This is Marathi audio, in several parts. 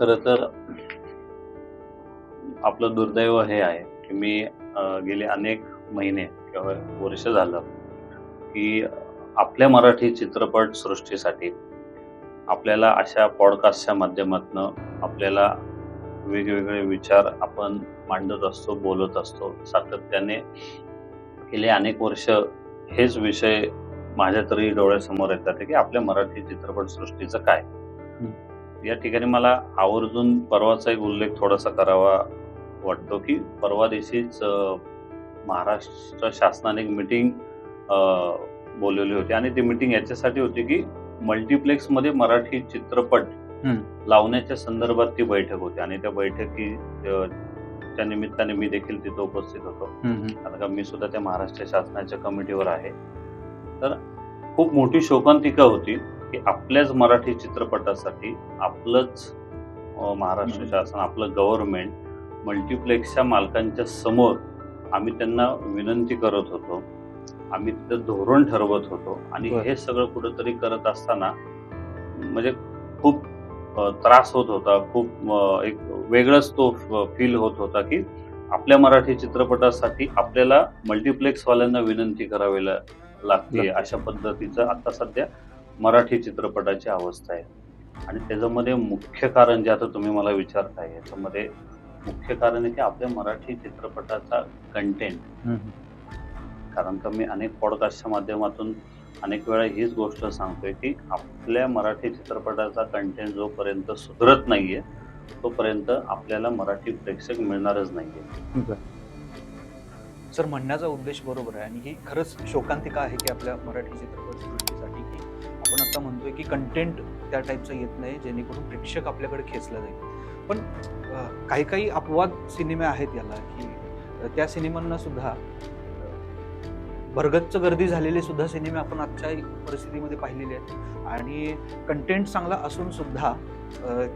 खरं तर आपलं दुर्दैव हे आहे की मी गेले अनेक महिने किंवा वर्ष झालं की आपल्या मराठी चित्रपट सृष्टीसाठी आपल्याला अशा पॉडकास्टच्या माध्यमातून आपल्याला वेगवेगळे विचार आपण मांडत असतो बोलत असतो. सातत्याने गेले अनेक वर्ष हेच विषय माझ्या तरी डोळ्यासमोर येतात की आपल्या मराठी चित्रपट सृष्टीचं काय? या ठिकाणी मला आवर्जून परवाचा एक उल्लेख थोडासा करावा वाटतो की परवा दिवशीच महाराष्ट्र शासनाने एक मिटिंग बोलवली होती. आणि ती मिटिंग याच्यासाठी होती की मल्टिप्लेक्समध्ये मराठी चित्रपट. लावण्याच्या संदर्भात ती बैठक होती. आणि त्या बैठकी च्या निमित्ताने मी देखील तिथं उपस्थित होतो. कारण का मी सुद्धा त्या महाराष्ट्र शासनाच्या कमिटीवर आहे. तर खूप मोठी शोकांतिका होती. की आपल्याच मराठी चित्रपटासाठी आपलंच महाराष्ट्र. शासन आपलं गव्हर्नमेंट मल्टिप्लेक्सच्या मालकांच्या समोर आम्ही त्यांना विनंती करत होतो आम्ही तिथं धोरण ठरवत होतो आणि. हे सगळं कुठंतरी करत असताना म्हणजे खूप त्रास होत होता खूप एक वेगळाच तो फील होत होता की आपल्या मराठी चित्रपटासाठी आपल्याला मल्टिप्लेक्स वाल्यांना विनंती करावी लागते. अशा पद्धतीचं आता सध्या मराठी चित्रपटाची अवस्था आहे. आणि त्याच्यामध्ये मुख्य कारण जे आता तुम्ही मला विचारताय याच्यामध्ये मुख्य कारण आहे की आपल्या मराठी चित्रपटाचा कंटेंट कारण का मी अनेक पॉडकास्टच्या माध्यमातून अनेक वेळा हीच गोष्ट सांगतोय की आपल्या मराठी चित्रपटाचा कंटेंट जोपर्यंत सुधरत नाहीये तोपर्यंत आपल्याला मराठी प्रेक्षक मिळणारच नाहीये. सर म्हणण्याचा उद्देश बरोबर आहे. आणि ही खरंच शोकांतिका आहे की आपल्या मराठी चित्रपट आपण आता म्हणतोय की कंटेंट त्या टाईपचं येत नाही जेणेकरून प्रेक्षक आपल्याकडे खेचला जाईल. पण काही काही अपवाद सिनेमे आहेत याला की त्या सिनेमांना सुद्धा भरगच्च गर्दी झालेले सुद्धा सिनेमे आपण आजच्या परिस्थितीमध्ये पाहिलेले आहेत. आणि कंटेंट चांगला असून सुद्धा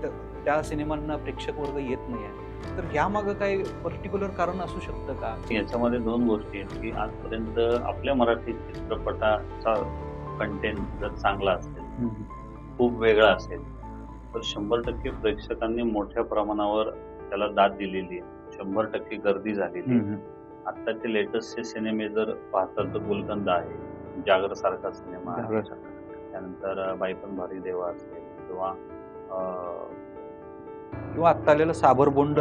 त्या- त्या सिनेमांना प्रेक्षक वर्ग येत नाही आहे तर ह्यामागं काही पर्टिक्युलर कारण असू शकतं का? याच्यामध्ये दोन गोष्टी आहेत की आजपर्यंत आपल्या मराठी चित्रपटाचा कंटेंट जर चांगला असेल खूप वेगळा असेल तर शंभर टक्के प्रेक्षकांनी मोठ्या प्रमाणावर त्याला दाद दिलेली आहे. शंभर टक्के गर्दी झालेली आहे. आत्ताचे लेटेस्टचे सिनेमे जर पाहताल तर गुलकंद आहे जागर सारखा सिनेमा आहे. त्यानंतर अं, बाईपण भारी देवा असेल किंवा किंवा आता आलेलं साबरबोंड.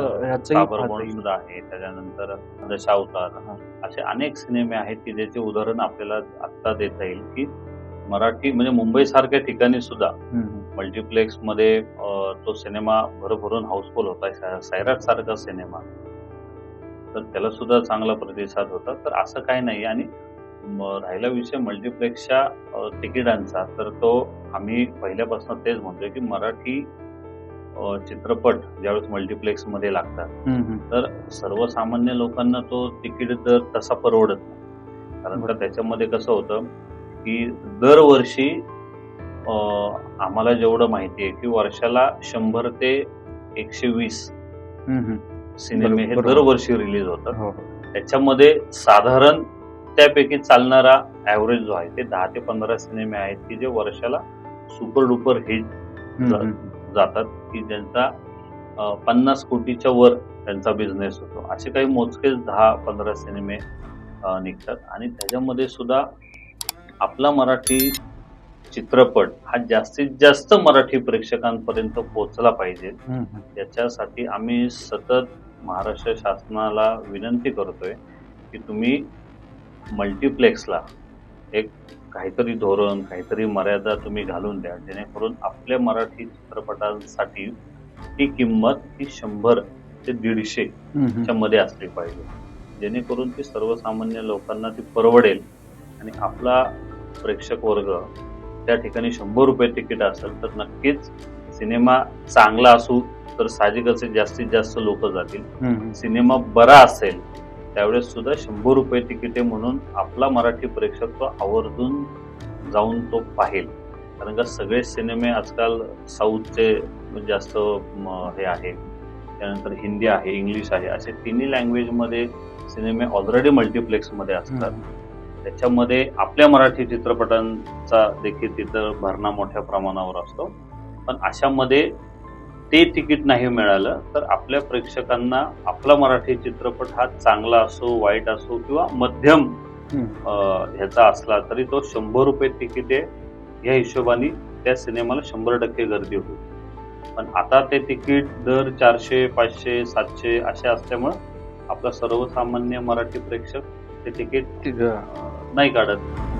सुद्धा आहे. त्याच्यानंतर दशावतार. असे अनेक सिनेमे आहेत की ज्याचे उदाहरण आपल्याला आत्ता देता येईल की मराठी म्हणजे मुंबई सारख्या ठिकाणी सुद्धा. मल्टिप्लेक्समध्ये तो सिनेमा भरभरून हाऊसफुल होता. सैराट सारखा सिनेमा. तर त्याला सुद्धा चांगला प्रतिसाद होता. तर असं काही नाही. आणि राहिला विषय मल्टिप्लेक्सच्या तिकिटांचा. तर तो आम्ही पहिल्यापासून तेच म्हणतोय की मराठी चित्रपट ज्यावेळेस मल्टिप्लेक्समध्ये लागतात. तर सर्वसामान्य लोकांना तो तिकीट दर तसा परवडत नाही. कारण त्याच्यामध्ये कसं होतं की दरवर्षी आम्हाला जेवढं माहिती आहे की वर्षाला शंभर ते एकशे वीस. सिनेमे हे. दरवर्षी रिलीज होतात हो. त्याच्यामध्ये साधारण त्यापैकी चालणारा ऍव्हरेज जो आहे ते दहा ते पंधरा सिनेमे आहेत की जे वर्षाला सुपर डुपर हिट. जातात की ज्यांचा पन्नास कोटीच्या वर त्यांचा बिझनेस होतो असे काही मोजकेच दहा पंधरा सिनेमे निघतात आणि त्याच्यामध्ये सुद्धा आपला मराठी चित्रपट हा जास्तीत जास्त मराठी प्रेक्षकांपर्यंत पोहोचला पाहिजे. याच्यासाठी आम्ही सतत महाराष्ट्र शासनाला विनंती करतोय की तुम्ही मल्टिप्लेक्सला एक काहीतरी धोरण काहीतरी मर्यादा तुम्ही घालून द्या जेणेकरून आपल्या मराठी चित्रपटांसाठी ती किंमत ही शंभर ते दीडशे. च्या मध्ये असली पाहिजे जेणेकरून ती सर्वसामान्य लोकांना ती परवडेल आणि आपला प्रेक्षक वर्ग त्या ठिकाणी शंभर रुपये तिकीट असेल तर नक्कीच सिनेमा चांगला असू तर साहजिकच जास्तीत जास्त लोक जातील. सिनेमा बरा असेल त्यावेळेस सुद्धा शंभर रुपये तिकीट म्हणून आपला मराठी प्रेक्षक तो आवर्जून जाऊन तो पाहेल. कारण का सगळे सिनेमे आजकाल साऊथचे जास्त हे आहे. त्यानंतर हिंदी आहे इंग्लिश आहे. असे तिन्ही लँग्वेजमध्ये सिनेमे ऑलरेडी मल्टिप्लेक्समध्ये असतात. त्याच्यामध्ये आपल्या मराठी चित्रपटांचा देखील तिथं भरणा मोठ्या प्रमाणावर असतो. पण अशामध्ये ते तिकीट नाही मिळालं तर आपल्या प्रेक्षकांना आपला मराठी चित्रपट हा चांगला असो वाईट असो किंवा मध्यम ह्याचा असला तरी तो शंभर रुपये तिकीट आहे. ह्या हिशोबाने त्या सिनेमाला शंभर टक्के गर्दी होती पण आता ते तिकीट दर चारशे पाचशे सातशे असे असल्यामुळं आपला सर्वसामान्य मराठी प्रेक्षक ते तिकीट नाही काढत.